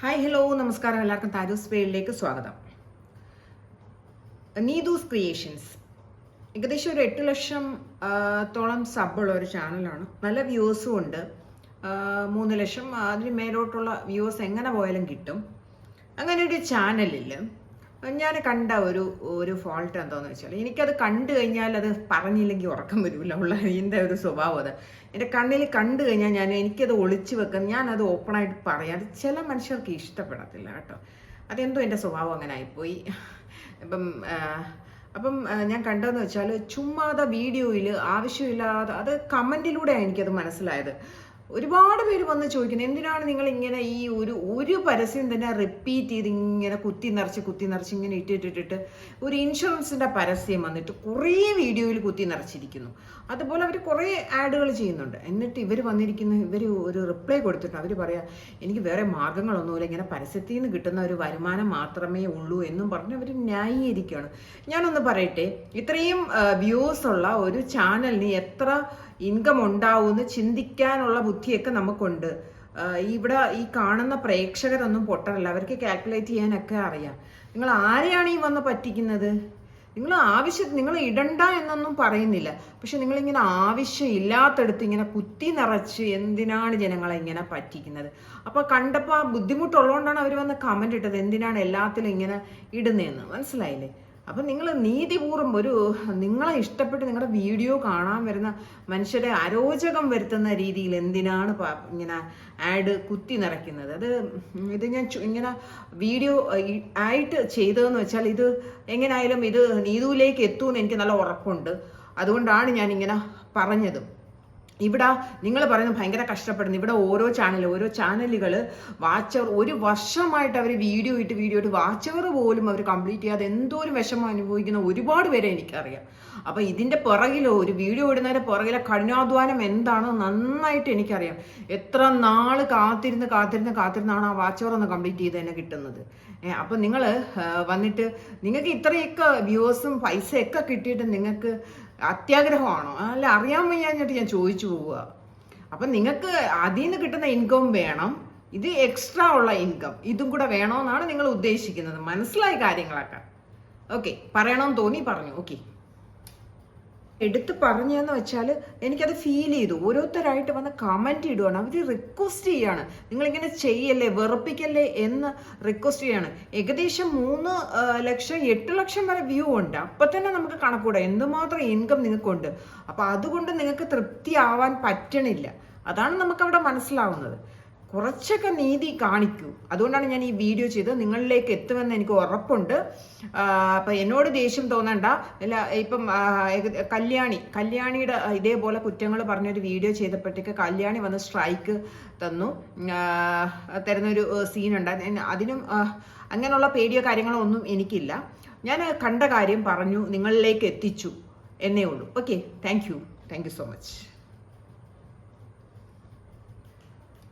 Hi hello നമസ്കാരം. എല്ലാവർക്കും താരൂസ് പേരിലേക്ക് സ്വാഗതം. നീതൂസ് ക്രിയേഷൻസ് ഏകദേശം ഒരു എട്ട് ലക്ഷം തോളം സബുള്ള ഒരു ചാനലാണ് നല്ല വ്യൂസും ഉണ്ട്. മൂന്ന് ലക്ഷം അതിന് മേലോട്ടുള്ള വ്യൂസ് എങ്ങനെ പോയാലും കിട്ടും. അങ്ങനെ ഒരു ചാനലിൽ ഞാൻ കണ്ട ഒരു ഒരു ഫോൾട്ട് എന്താണെന്ന് വെച്ചാൽ എനിക്കത് കണ്ടു കഴിഞ്ഞാൽ അത് പറഞ്ഞില്ലെങ്കിൽ ഉറക്കം വരില്ല ഉള്ള എന്റെ ഒരു സ്വഭാവം അത്. എന്റെ കണ്ണിൽ കണ്ടു കഴിഞ്ഞാൽ ഞാൻ എനിക്കത് ഒളിച്ചു വെക്കുന്ന ഞാനത് ഓപ്പണായിട്ട് പറയാം. അത് ചില മനുഷ്യർക്ക് ഇഷ്ടപ്പെടത്തില്ല കേട്ടോ. അതെന്തോ എന്റെ സ്വഭാവം അങ്ങനെ ആയിപ്പോയി. ഇപ്പം അപ്പം ഞാൻ കണ്ടതെന്ന് വെച്ചാൽ ചുമ്മാതെ വീഡിയോയിൽ ആവശ്യമില്ലാതെ അത് കമന്റിലൂടെയാണ് എനിക്കത് മനസ്സിലായത്. ഒരുപാട് പേര് വന്ന് ചോദിക്കുന്നത് എന്തിനാണ് നിങ്ങൾ ഇങ്ങനെ ഈ ഒരു ഒരു പരസ്യം തന്നെ റിപ്പീറ്റ് ചെയ്ത് ഇങ്ങനെ കുത്തി നിറച്ച് കുത്തി നിറച്ച് ഇങ്ങനെ ഇട്ടിട്ടിട്ടിട്ട് ഒരു ഇൻഷുറൻസിന്റെ പരസ്യം വന്നിട്ട് കുറേ വീഡിയോയിൽ കുത്തി നിറച്ചിരിക്കുന്നു. അതുപോലെ അവർ കുറേ ആഡുകൾ ചെയ്യുന്നുണ്ട്. എന്നിട്ട് ഇവർ വന്നിരിക്കുന്ന ഇവർ ഒരു റിപ്ലൈ കൊടുത്തിട്ട് അവർ പറയാ എനിക്ക് വേറെ മാർഗങ്ങളൊന്നുമില്ല ഇങ്ങനെ പരസ്യത്തിൽ നിന്ന് കിട്ടുന്ന ഒരു വരുമാനം മാത്രമേ ഉള്ളൂ എന്നും പറഞ്ഞ് അവർ ന്യായീകരിക്കുകയാണ്. ഞാനൊന്ന് പറയട്ടെ ഇത്രയും വ്യൂസ് ഉള്ള ഒരു ചാനലിന് എത്ര ഇൻകം ഉണ്ടാവുമെന്ന് ചിന്തിക്കാനുള്ള ബുദ്ധിയൊക്കെ നമുക്കുണ്ട്. ഇവിടെ ഈ കാണുന്ന പ്രേക്ഷകരൊന്നും പൊട്ടരല്ല. അവർക്ക് കാൽക്കുലേറ്റ് ചെയ്യാനൊക്കെ അറിയാം. നിങ്ങൾ ആരെയാണ് ഈ വന്ന് പറ്റിക്കുന്നത്? നിങ്ങൾ ആവശ്യം നിങ്ങൾ ഇടണ്ട എന്നൊന്നും പറയുന്നില്ല. പക്ഷെ നിങ്ങളിങ്ങനെ ആവശ്യമില്ലാത്തടത്ത് ഇങ്ങനെ കുത്തി നിറച്ച് എന്തിനാണ് ജനങ്ങളെ ഇങ്ങനെ പറ്റിക്കുന്നത്? അപ്പോൾ കണ്ടപ്പോൾ ആ ബുദ്ധിമുട്ടുള്ളതുകൊണ്ടാണ് അവർ വന്ന് കമന്റ് ഇട്ടത്. എന്തിനാണ് എല്ലാത്തിലും ഇങ്ങനെ ഇടുന്നതെന്ന് മനസ്സിലായില്ലേ? അപ്പം നിങ്ങൾ നീതിപൂർവം ഒരു നിങ്ങളെ ഇഷ്ടപ്പെട്ട് നിങ്ങളുടെ വീഡിയോ കാണാൻ വരുന്ന മനുഷ്യരെ അരോചകം വരുത്തുന്ന രീതിയിൽ എന്തിനാണ് ഇങ്ങനെ ആഡ് കുത്തി നിറയ്ക്കുന്നത്? അത് ഇത് ഞാൻ ഇങ്ങനെ വീഡിയോ ആയിട്ട് ചെയ്തതെന്ന് വെച്ചാൽ ഇത് എങ്ങനെയായാലും ഇത് നീതുവിലേക്ക് എത്തുമെന്ന് എനിക്ക് നല്ല ഉറപ്പുണ്ട്. അതുകൊണ്ടാണ് ഞാൻ ഇങ്ങനെ പറഞ്ഞതും. ഇവിടെ നിങ്ങൾ പറയുന്നത് ഭയങ്കര കഷ്ടപ്പെടുന്നു. ഇവിടെ ഓരോ ചാനൽ ഓരോ ചാനലുകൾ വാച്ചവർ ഒരു വർഷമായിട്ട് അവർ വീഡിയോ ഇട്ട് വീഡിയോ ഇട്ട് വാച്ചവർ പോലും അവർ കംപ്ലീറ്റ് ചെയ്യാതെ എന്തോരം വിഷമം അനുഭവിക്കുന്ന ഒരുപാട് പേരെ എനിക്കറിയാം. അപ്പോൾ ഇതിന്റെ പുറകിലോ ഒരു വീഡിയോ ഇടുന്നതിന്റെ പുറകിലെ കഠിനാധ്വാനം എന്താണോ നന്നായിട്ട് എനിക്കറിയാം. എത്ര നാൾ കാത്തിരുന്ന് കാത്തിരുന്ന് കാത്തിരുന്നാണ് ആ വാച്ചവർ ഒന്ന് കംപ്ലീറ്റ് ചെയ്ത് തന്നെ കിട്ടുന്നത്. അപ്പൊ നിങ്ങൾ വന്നിട്ട് നിങ്ങൾക്ക് ഇത്രയൊക്കെ വ്യൂവേഴ്സും പൈസയൊക്കെ കിട്ടിയിട്ട് നിങ്ങൾക്ക് അത്യാഗ്രഹമാണോ? അല്ല അറിയാൻ വയ്യാഞ്ഞിട്ട് ഞാൻ ചോദിച്ചു പോവുക. അപ്പം നിങ്ങൾക്ക് അതിൽ നിന്ന് കിട്ടുന്ന ഇൻകം വേണം. ഇത് എക്സ്ട്രാ ഉള്ള ഇൻകം ഇതും കൂടെ വേണമെന്നാണ് നിങ്ങൾ ഉദ്ദേശിക്കുന്നത്. മനസ്സിലായ കാര്യങ്ങളൊക്കെ. ഓക്കെ പറയണമെന്ന് തോന്നി പറഞ്ഞു. ഓക്കെ എടുത്ത് പറഞ്ഞതെന്ന് വെച്ചാൽ എനിക്കത് ഫീൽ ചെയ്തു. ഓരോരുത്തരായിട്ട് വന്ന് കമന്റ് ഇടുവാണ്. അവർ റിക്വസ്റ്റ് ചെയ്യാണ്. നിങ്ങളിങ്ങനെ ചെയ്യല്ലേ വെറുപ്പിക്കല്ലേ എന്ന് റിക്വസ്റ്റ് ചെയ്യാണ്. ഏകദേശം മൂന്ന് ലക്ഷം എട്ട് ലക്ഷം വരെ വ്യൂ ഉണ്ട്. അപ്പം തന്നെ നമുക്ക് കണക്കൂടാം. എന്തുമാത്രം ഇൻകം നിങ്ങൾക്കുണ്ട് അപ്പം അതുകൊണ്ട് നിങ്ങൾക്ക് തൃപ്തിയാവാൻ പറ്റണില്ല. അതാണ് നമുക്കവിടെ മനസ്സിലാവുന്നത്. കുറച്ചൊക്കെ നീതി കാണിക്കൂ. അതുകൊണ്ടാണ് ഞാൻ ഈ വീഡിയോ ചെയ്തത്. നിങ്ങളിലേക്ക് എത്തുമെന്ന് എനിക്ക് ഉറപ്പുണ്ട്. അപ്പൊ എന്നോട് ദേഷ്യം തോന്നണ്ട. അല്ല ഇപ്പം കല്യാണി കല്യാണിയുടെ ഇതേപോലെ കുറ്റങ്ങൾ പറഞ്ഞൊരു വീഡിയോ ചെയ്തപ്പോഴത്തേക്ക് കല്യാണി വന്ന് സ്ട്രൈക്ക് തന്നു. തരുന്നൊരു സീൻ ഉണ്ടായിരുന്നു അതിനും അങ്ങനെയുള്ള പേടിയോ കാര്യങ്ങളോ ഒന്നും എനിക്കില്ല. ഞാൻ കണ്ട കാര്യം പറഞ്ഞു നിങ്ങളിലേക്ക് എത്തിച്ചു എന്നേ ഉള്ളൂ. Okay. Thank you. Thank you so much.